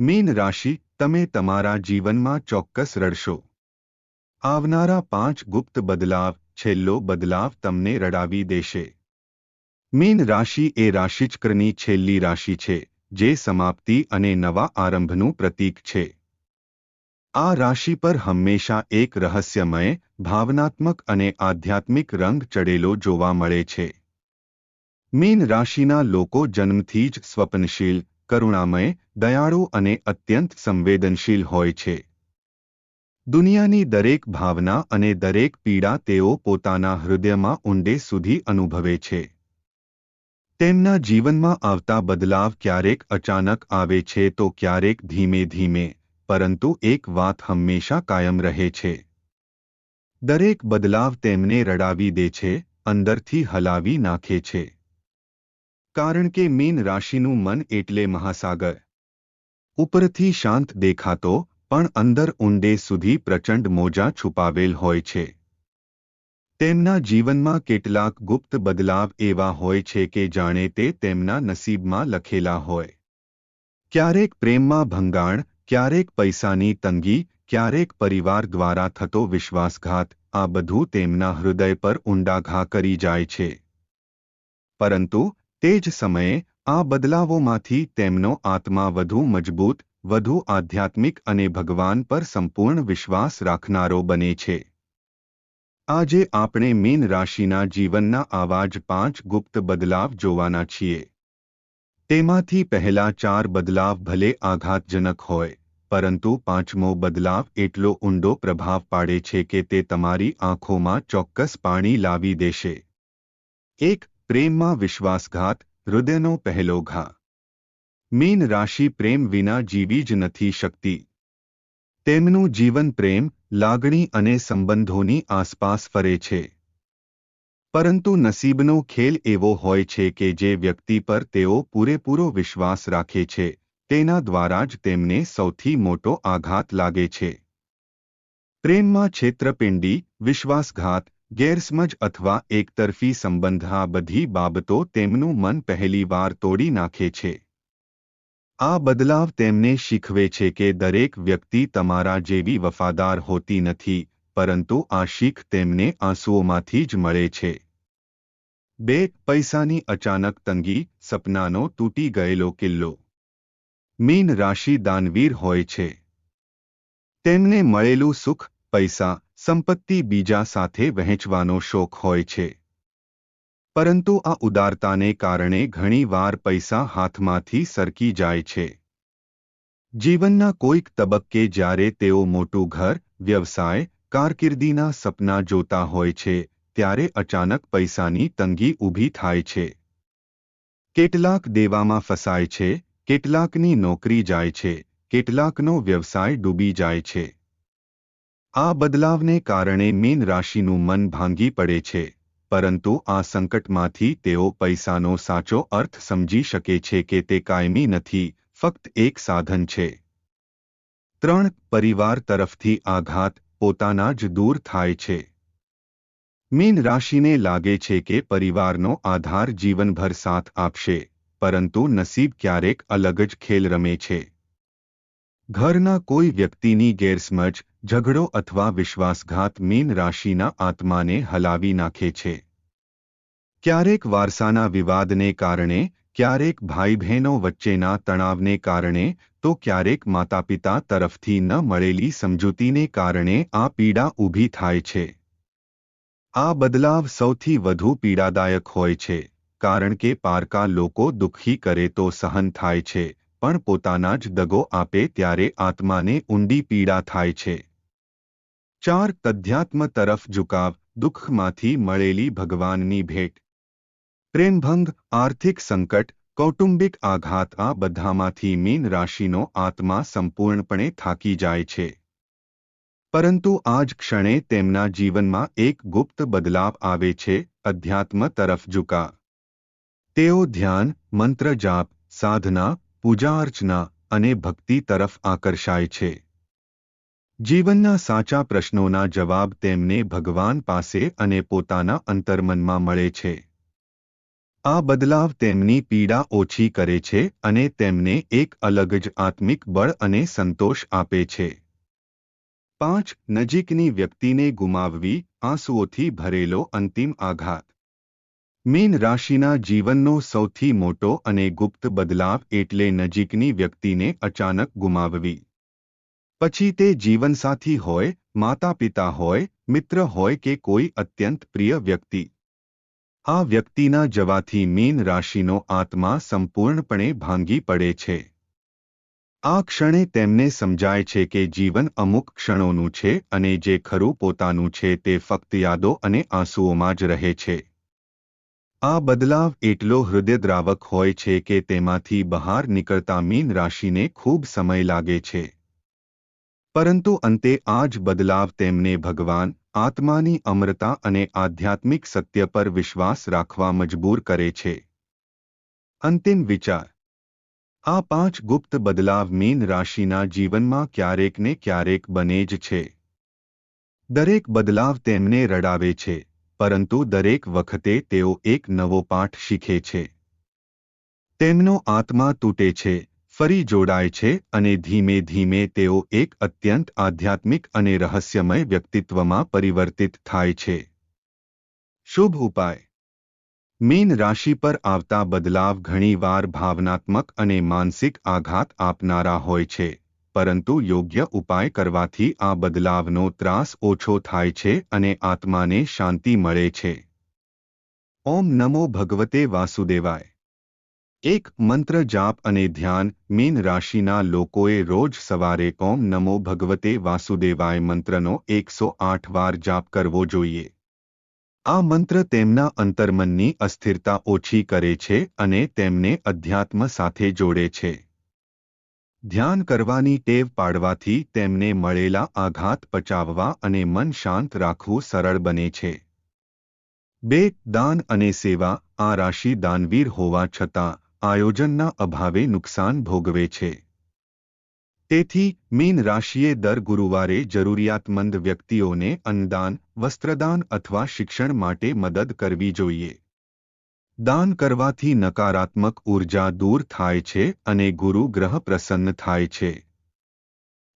Mean રાશિ, તમે તમારા જીવનમાં ચોક્કસ રડશો. આવનારા પાંચ ગુપ્ત બદલાવ, છેલ્લો બદલાવ તમને રડાવી દેશે. મીન રાશિ એ રાશિચક્રની છેલ્લી રાશિ છે, જે સમાપ્તિ અને નવા આરંભનું પ્રતીક છે. આ રાશિ પર હંમેશા એક રહસ્યમય, ભાવનાત્મક અને આધ્યાત્મિક રંગ ચડેલો જોવા મળે છે. મીન રાશિના લોકો જન્મથી જ સ્વપ્નશીલ કરુણામય, દયાળુ અને અત્યંત સંવેદનશીલ હોય છે. દુનિયાની દરેક ભાવના અને દરેક પીડા તેઓ પોતાના હૃદયમાં ઊંડે સુધી અનુભવે છે. તેમના જીવનમાં આવતા બદલાવ ક્યારેક અચાનક આવે છે તો ક્યારેક ધીમે ધીમે, પરંતુ એક વાત હંમેશા કાયમ રહે છે. દરેક બદલાવ તેમને રડાવી દે છે, અંદરથી હલાવી નાખે છે. કારણ કે મીન રાશિનું મન એટલે મહાસાગર. ઉપરથી શાંત દેખાતો, પણ અંદર ઊંડે સુધી પ્રચંડ મોજા છુપાવેલ હોય છે. તેમના જીવનમાં કેટલાક ગુપ્ત બદલાવ એવા હોય છે કે જાણે તે તેમના નસીબમાં લખેલા હોય. ક્યારેક પ્રેમમાં ભંગાણ, ક્યારેક પૈસાની તંગી, ક્યારેક પરિવાર દ્વારા થતો વિશ્વાસઘાત, આ બધું તેમના હૃદય પર ઊંડા ઘા કરી જાય છે. પરંતુ તે જ સમયે, આ બદલાવોમાંથી તેમનો આત્મા વધુ મજબૂત, વધુ આધ્યાત્મિક અને ભગવાન પર સંપૂર્ણ વિશ્વાસ રાખનારો બને છે. આજે આપણે મીન રાશિના જીવનના આવા જ પાંચ ગુપ્ત બદલાવ જોવાના છીએ. તેમાંથી પહેલા ચાર બદલાવ ભલે આઘાતજનક હોય, પરંતુ પાંચમો બદલાવ એટલો ઊંડો પ્રભાવ પાડે છે કે તે તમારી આંખોમાં ચોક્કસ પાણી લાવી દેશે. એક પ્રેમમાં વિશ્વાસઘાત, હૃદયનો પહેલો ઘા. મીન રાશિ પ્રેમ વિના જીવી જ નથી શકતી. તેમનું જીવન પ્રેમ, લાગણી અને સંબંધોની આસપાસ ફરે છે. પરંતુ નસીબનો ખેલ એવો હોય છે કે જે વ્યક્તિ પર તેઓ પૂરેપૂરો વિશ્વાસ રાખે છે, તેના દ્વારા જ તેમને સૌથી મોટો આઘાત લાગે છે. પ્રેમમાં છેતરપિંડી, વિશ્વાસઘાત ગેરસમજ અથવા એકતરફી સંબંધ આ બધી બાબતો તેમનું મન પહેલીવાર તોડી નાખે છે. આ બદલાવ તેમને શીખવે છે કે દરેક વ્યક્તિ તમારા જેવી વફાદાર હોતી નથી, પરંતુ આ શીખ તેમને આંસુઓમાંથી જ મળે છે. બે, પૈસાની અચાનક તંગી, સપનાનો તૂટી ગયેલો કિલ્લો. મીન રાશિ દાનવીર હોય છે. તેમને મળેલું સુખ, પૈસા સંપત્તિ બીજા સાથે વહેંચવાનો શોખ હોય છે. પરંતુ આ ઉદારતાને કારણે ઘણીવાર પૈસા હાથમાંથી સરકી જાય છે. જીવનના કોઈક તબક્કે જ્યારે તેઓ મોટું ઘર, વ્યવસાય, કારકિર્દીના સપના જોતા હોય છે, ત્યારે અચાનક પૈસાની તંગી ઊભી થાય છે. કેટલાક દેવામાં ફસાય છે, કેટલાકની નોકરી જાય છે, કેટલાકનો વ્યવસાય ડૂબી જાય છે. આ બદલાવને કારણે મીન રાશિનું મન ભાંગી પડે છે, પરંતુ આ સંકટમાંથી તેઓ પૈસાનો સાચો અર્થ સમજી શકે છે કે તે કાયમી નથી, ફક્ત એક સાધન છે. ત્રણ, પરિવાર તરફથી આઘાત પોતાના જ દૂર થાય છે. મીન રાશિને લાગે છે કે પરિવારનો આધાર જીવનભર સાથ આપશે, પરંતુ નસીબ ક્યારેક અલગ જ ખેલ રમે છે. ઘરના કોઈ વ્યક્તિની ગેરસમજ, ઝઘડો અથવા વિશ્વાસઘાત મીન રાશિના આત્માને હલાવી નાખે છે. ક્યારેક વારસાના વિવાદને કારણે, ક્યારેક ભાઈ બહેનો વચ્ચેના તણાવને કારણે, તો ક્યારેક માતાપિતા તરફથી ન મળેલી સમજૂતીને કારણે આ પીડા ઊભી થાય છે. આ બદલાવ સૌથી વધુ પીડાદાયક હોય છે, કારણ કે પારકા લોકો દુઃખી કરે તો સહન થાય છે. પણ પોતાના જ દગો આપે ત્યારે આત્માને ઊંડી પીડા થાય છે. ચાર તધ્યાત્મ તરફ ઝુકાવ, દુઃખમાંથી મળેલી ભગવાનની ભેટ. પ્રેમભંગ, આર્થિક સંકટ, કૌટુંબિક આઘાત આ બધામાંથી મીન રાશિનો આત્મા સંપૂર્ણપણે થાકી જાય છે. પરંતુ આ જ ક્ષણે તેમના જીવનમાં એક ગુપ્ત બદલાવ આવે છે, અધ્યાત્મ તરફ ઝુકા તેઓ ધ્યાન, મંત્ર જાપ, સાધના પૂજા અર્ચના અને ભક્તિ તરફ આકર્ષાય છે. જીવનના સાચા પ્રશ્નોના જવાબ તેમને ભગવાન પાસે અને પોતાના અંતર્મનમાં મળે છે. આ બદલાવ તેમની પીડા ઓછી કરે છે અને તેમને એક અલગ જ આત્મિક બળ અને સંતોષ આપે છે. પાંચ નજીકની વ્યક્તિને ગુમાવવી, આંસુઓથી ભરેલો અંતિમ આઘાત. મીન રાશિના જીવનનો સૌથી મોટો અને ગુપ્ત બદલાવ એટલે નજીકની વ્યક્તિને અચાનક ગુમાવવી. પછી તે જીવનસાથી હોય માતા પિતા હોય, મિત્ર હોય કે કોઈ અત્યંત પ્રિય વ્યક્તિ. આ વ્યક્તિના જવાથી મીન રાશિનો આત્મા સંપૂર્ણપણે ભાંગી પડે છે. આ ક્ષણે તેમને સમજાય છે કે જીવન અમુક ક્ષણોનું છે અને જે ખરું પોતાનું છે તે ફક્ત યાદો અને આંસુઓમાં જ રહે છે. આ બદલાવ એટલો હૃદયદ્રાવક હોય છે કે તેમાંથી બહાર નીકળતા મીન રાશિને ખૂબ સમય લાગે છે. પરંતુ અંતે આ જ બદલાવ તેમને ભગવાન, આત્માની અમરતા અને આધ્યાત્મિક સત્ય પર વિશ્વાસ રાખવા મજબૂર કરે છે. અંતિમ વિચાર. આ પાંચ ગુપ્ત બદલાવ મીન રાશિના જીવનમાં ક્યારેક ને ક્યારેક બને જ છે. દરેક બદલાવ તેમને રડાવે છે. પરંતુ દરેક વખતે તેઓ એક નવો પાઠ શીખે છે. તેમનો આત્મા તૂટે છે, ફરી જોડાય છે અને ધીમે ધીમે તેઓ એક અત્યંત આધ્યાત્મિક અને રહસ્યમય વ્યક્તિત્વમાં પરિવર્તિત થાય છે. શુભ ઉપાય. મીન રાશિ પર આવતા બદલાવ ઘણીવાર ભાવનાત્મક અને માનસિક આઘાત આપનારા હોય છે. પરંતુ યોગ્ય ઉપાય કરવાથી આ બદલાવનો ત્રાસ ઓછો થાય છે અને આત્માને શાંતિ મળે છે. ઓમ નમો ભગવતે વાસુદેવાય. એક મંત્ર જાપ અને ધ્યાન મીન રાશિના લોકોએ રોજ સવારે ઓમ નમો ભગવતે વાસુદેવાય મંત્રનો એકસો આઠ વાર જાપ કરવો જોઈએ. આ મંત્ર તેમના અંતર્મનની અસ્થિરતા ઓછી કરે છે અને તેમને અધ્યાત્મ સાથે જોડે છે. ધ્યાન કરવાની ટેવ પાડવાથી તેમને મળેલા આઘાત પચાવવા અને મન શાંત રાખવું સરળ બને છે. બે, દાન અને સેવા. આ રાશિ દાનવીર હોવા છતાં આયોજનના અભાવે નુકસાન ભોગવે છે. તેથી, મીન રાશિએ દર ગુરુવારે જરૂરિયાતમંદ વ્યક્તિઓને અન્નદાન, વસ્ત્રદાન અથવા શિક્ષણ માટે મદદ કરવી જોઈએ. દાન કરવાથી નકારાત્મક ઊર્જા દૂર થાય છે અને ગુરુ ગ્રહ પ્રસન્ન થાય છે.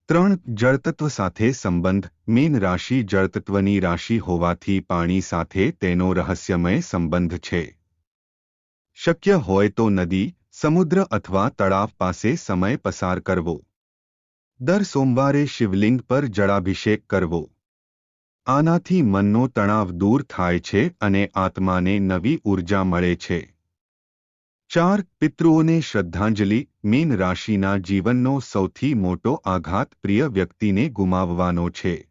ત્રણ, જળતત્વ સાથે સંબંધ. મીન રાશિ જળતત્વની રાશિ હોવાથી પાણી સાથે તેનો રહસ્યમય સંબંધ છે. શક્ય હોય તો નદી, સમુદ્ર અથવા તળાવ પાસે સમય પસાર કરવો. દર સોમવારે શિવલિંગ પર જળાભિષેક કરવો. આનાથી મનનો તણાવ દૂર થાય છે અને આત્માને નવી ઊર્જા મળે છે. ચાર, પિતૃઓને શ્રદ્ધાંજલિ, મીન રાશિના જીવનનો સૌથી મોટો આઘાત પ્રિય વ્યક્તિને ગુમાવવાનો છે.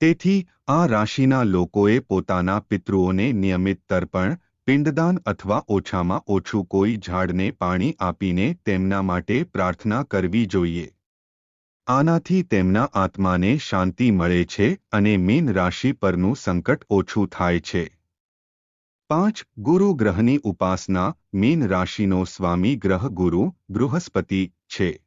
તેથી, આ રાશિના લોકોએ પોતાના પિતૃઓને નિયમિત તર્પણ, પિંડદાન અથવા ઓછામાં ઓછું કોઈ ઝાડને પાણી આપીને તેમના માટે પ્રાર્થના કરવી જોઈએ. આનાથી તેમના આત્માને શાંતિ મળે છે અને મીન રાશિ પરનું સંકટ ઓછું થાય છે. પાંચ, ગુરુ ગ્રહની ઉપાસના. મીન રાશિનો સ્વામી ગ્રહ ગુરુ, બૃહસ્પતિ છે.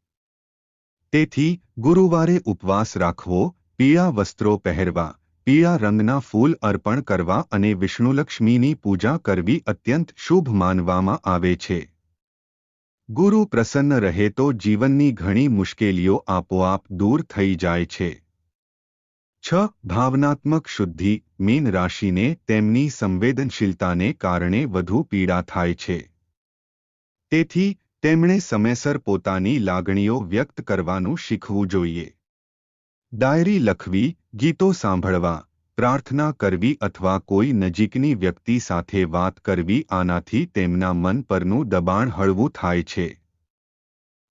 તેથી, ગુરુવારે ઉપવાસ રાખવો, પીળા વસ્ત્રો પહેરવા, પીળા રંગના ફૂલ અર્પણ કરવા અને વિષ્ણુલક્ષ્મીની પૂજા કરવી અત્યંત શુભ માનવામાં આવે છે. ગુરુ પ્રસન્ન રહે તો જીવનની ઘણી મુશ્કેલીઓ આપોઆપ દૂર થઈ જાય છે. છ, ભાવનાત્મક શુદ્ધિ, મીન રાશિને તેમની સંવેદનશીલતાને કારણે વધુ પીડા થાય છે. તેથી, તેમણે સમયસર પોતાની લાગણીઓ વ્યક્ત કરવાનું શીખવું જોઈએ. ડાયરી લખવી, ગીતો સાંભળવા પ્રાર્થના કરવી અથવા કોઈ નજીકની વ્યક્તિ સાથે વાત કરવી આનાથી તેમના મન પરનું દબાણ હળવું થાય છે.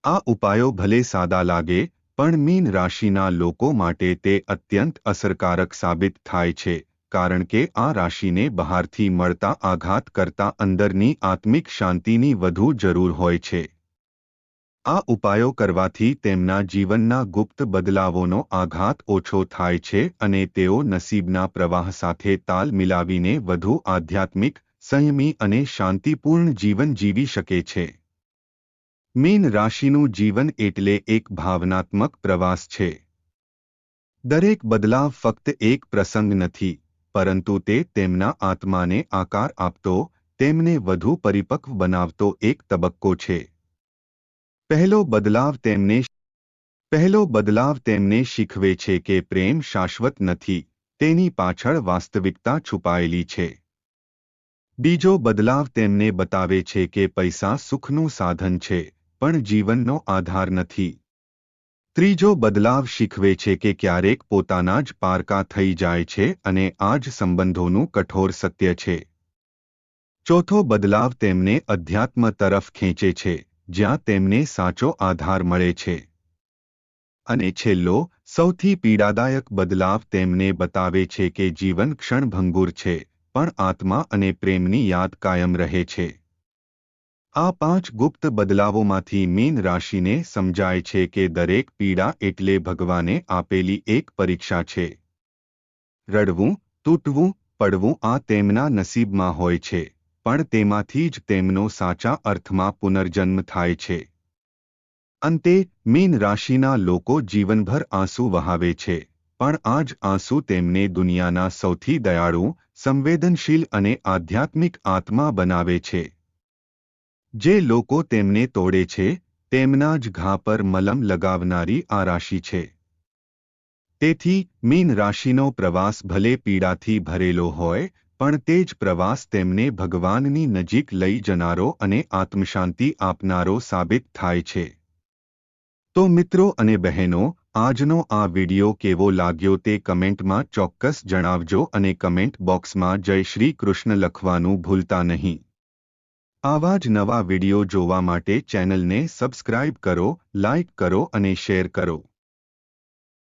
આ ઉપાયો ભલે સાદા લાગે, પણ મીન રાશિના લોકો માટે તે અત્યંત અસરકારક સાબિત થાય છે, કારણ કે આ રાશિને બહારથી મળતા આઘાત કરતા અંદરની આત્મિક શાંતિની વધુ જરૂર હોય છે. આ ઉપાયો કરવાથી તેમના જીવનના ગુપ્ત બદલાવોનો આઘાત ઓછો થાય છે અને તેઓ નસીબના પ્રવાહ સાથે તાલ મિલાવીને વધુ આધ્યાત્મિક, સંયમી અને શાંતિપૂર્ણ જીવન જીવી શકે છે. મીન રાશિનું જીવન એટલે એક ભાવનાત્મક પ્રવાસ છે. દરેક બદલાવ ફક્ત એક પ્રસંગ નથી, પરંતુ તે તેમના આત્માને આકાર આપતો, તેમને વધુ પરિપક્વ બનાવતો એક તબક્કો છે. પહેલો બદલાવ તેમને પહેલો બદલાવ તેમને શીખવે છે કે પ્રેમ શાશ્વત નથી, તેની પાછળ વાસ્તવિકતા છુપાયેલી છે. બીજો બદલાવ તેમને બતાવે છે કે પૈસા સુખનું સાધન છે, પણ જીવનનો આધાર નથી. ત્રીજો બદલાવ શીખવે છે કે ક્યારેક પોતાના જ પારકા થઈ જાય છે અને આ જ સંબંધોનું કઠોર સત્ય છે. ચોથો બદલાવ તેમને અધ્યાત્મ તરફ ખેંચે છે. જ્યાં તેમને સાચો આધાર મળે છે. અને છેલ્લો, સૌથી પીડાદાયક બદલાવ તેમને બતાવે છે કે જીવન ક્ષણભંગુર છે, પણ આત્મા અને પ્રેમની યાદ કાયમ રહે છે. આ પાંચ ગુપ્ત બદલાવોમાંથી મીન રાશિને સમજાય છે કે દરેક પીડા એટલે ભગવાને આપેલી એક પરીક્ષા છે. રડવું, તૂટવું, પડવું આ તેમના નસીબમાં હોય છે. પણ તેમાંથી જ તેમનો સાચા અર્થમાં પુનર્જન્મ થાય છે. અંતે, મીન રાશિના લોકો જીવનભર આંસુ વહાવે છે, પણ આ જ આંસુ તેમને દુનિયાના સૌથી દયાળુ, સંવેદનશીલ અને આધ્યાત્મિક આત્મા બનાવે છે. જે લોકો તેમને તોડે છે, તેમના જ ઘા પર મલમ લગાવનારી આ રાશિ છે. તેથી, મીન રાશિનો પ્રવાસ ભલે પીડાથી ભરેલો હોય પણ તે જ પ્રવાસ તેમને ભગવાનની નજીક લઈ જનારો અને આત્મશાંતિ આપનારો સાબિત થાય છે. તો મિત્રો અને બહેનો, આજનો આ વિડિયો કેવો લાગ્યો તે કમેન્ટમાં ચોક્કસ જણાવજો અને કમેન્ટ બોક્સમાં જય શ્રી કૃષ્ણ લખવાનું ભૂલતા નહીં. આવા જ નવા વિડિયો જોવા માટે ચેનલને સબસ્ક્રાઇબ કરો, લાઇક કરો અને શેર કરો.